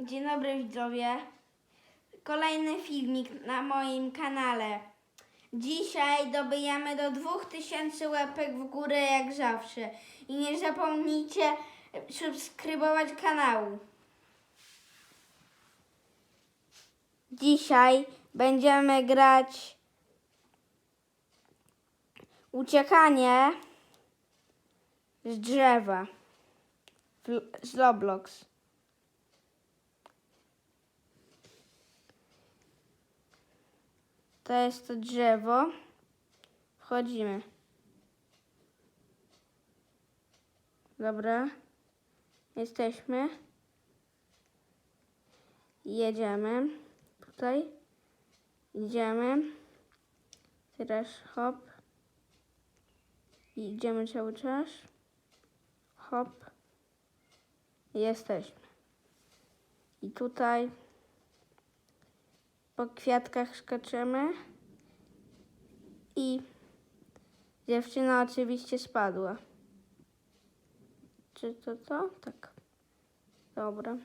Dzień dobry widzowie. Kolejny filmik na moim kanale. Dzisiaj dobijamy do 2000 łapek w górę jak zawsze. I nie zapomnijcie subskrybować kanału. Dzisiaj będziemy grać uciekanie z drzewa z Roblox. To jest to drzewo. Wchodzimy. Dobra. Jesteśmy. Jedziemy. Tutaj. Idziemy. Teraz hop. Idziemy cały czas. Hop. Jesteśmy. I tutaj po kwiatkach skaczemy. I dziewczyna oczywiście spadła. Czy to to? Tak. Dobra.